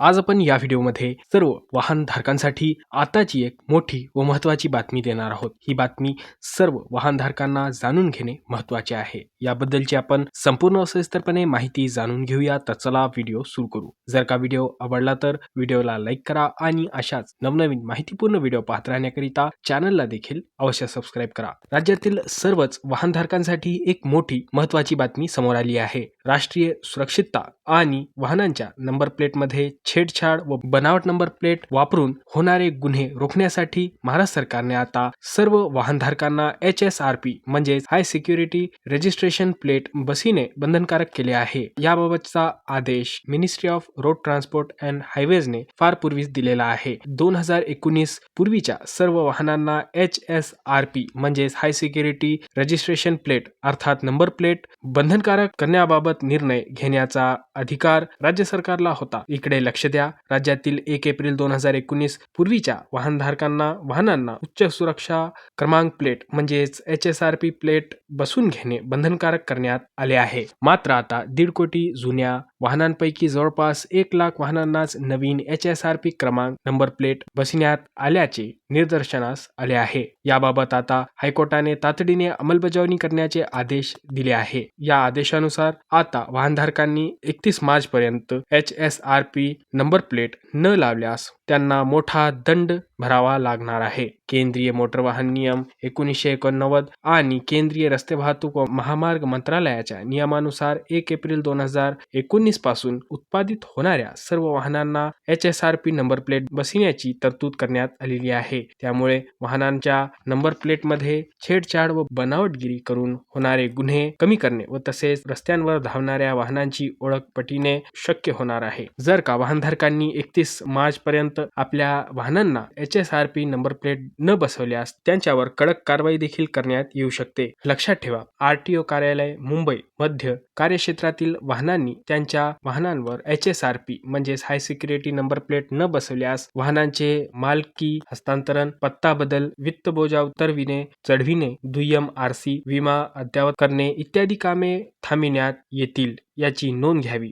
आज आपण या व्हिडिओमध्ये सर्व वाहनधारकांसाठी आताची एक मोठी व महत्त्वाची बातमी देणार आहोत. ही बातमी सर्व वाहनधारकांना जाणून घेणे महत्त्वाचे आहे. याबद्दलची आपण संपूर्ण सविस्तरपणे माहिती जाणून घेऊया. तर चला व्हिडिओ सुरू करू. जर का व्हिडिओ आवडला तर व्हिडिओला लाईक करा आणि अशाच नवनवीन माहितीपूर्ण व्हिडिओ पाहत राहण्याकरिता चॅनलला देखील अवश्य सबस्क्राईब करा. राज्यातील सर्वच वाहनधारकांसाठी एक मोठी महत्त्वाची बातमी समोर आली आहे. राष्ट्रीय सुरक्षितता आणि वाहनांच्या नंबर प्लेटमध्ये छेडछाड व बनावट नंबर प्लेट वापरून होणारे गुन्हे रोखण्यासाठी महाराष्ट्र सरकारने आता सर्व वाहनधारकांना एच एस आर पी म्हणजेच हाय सिक्युरिटी रजिस्ट्रेशन प्लेट बसीने बंधनकारक केले आहे. याबाबतचा आदेश ministry of road transport and हायवेजने फार पूर्वीच दिलेला आहे. दोन हजार एकोणीस पूर्वीच्या सर्व वाहनांना एच एस आर पी म्हणजेच हाय सिक्युरिटी रजिस्ट्रेशन प्लेट अर्थात नंबर प्लेट बंधनकारक करण्याबाबत निर्णय घेण्याचा अधिकार राज्य सरकारला होता. इकडे लक्ष द्या. राज्यातील एक एप्रिल दोन हजार एकोणीस पूर्वीच्या वाहनधारकांना वाहनांना उच्च सुरक्षा क्रमांक प्लेट म्हणजेच H S R P plate बसून घेणे बंधनकारक करण्यात आले आहे. मात्र आता दीड कोटी जुन्या वाहनांपैकी जवळपास एक लाख वाहनांनाच नवीन एच एस आर पी क्रमांक नंबर प्लेट बसण्यात आल्याचे निदर्शनास आले आहे. याबाबत आता हायकोर्टाने तातडीने अंमलबजावणी करण्याचे आदेश दिले आहे. या आदेशानुसार आता वाहनधारकांनी एकतीस मार्च पर्यंत H S R P number plate न लावल्यास त्यांना मोठा दंड भरावा लागणार आहे. केंद्रीय मोटर वाहन नियम एकोणीसशे एकोणनव्वद आणि केंद्रीय रस्ते वाहतूक व महामार्ग मंत्रालयाच्या नियमानुसार एक एप्रिल दोन हजार एकोणीसपासून उत्पादित होणाऱ्या सर्व वाहनांना H S R P number plate बसविण्याची तरतूद करण्यात आलेली आहे. त्यामुळे वाहनांच्या नंबर प्लेटमध्ये छेडछाड व बनावटगिरी करून होणारे गुन्हे कमी करणे व तसेच रस्त्यांवर धावणाऱ्या वाहनांची ओळख पटीने शक्य होणार आहे. जर का वाहनधारकांनी एकतीस मार्च पर्यंत आपल्या वाहनांना H S R P number plate न बसवल्यास त्यांच्यावर कडक कारवाई देखील करण्यात येऊ शकते. लक्षात ठेवा आरटीओ कार्यालय मुंबई मध्य कार्यक्षेत्रातील वाहनांनी त्यांच्या वाहनांवर एच एस आर पी म्हणजेच हाय सिक्युरिटी नंबर प्लेट न बसवल्यास वाहनांचे मालकी हस्तांतरण पत्ता बदल वित्त बोजा उतरविणे चढविणे दुय्यम आरसी विमा अद्यावत करणे इत्यादी कामे थांबविण्यात येतील याची नोंद घ्यावी.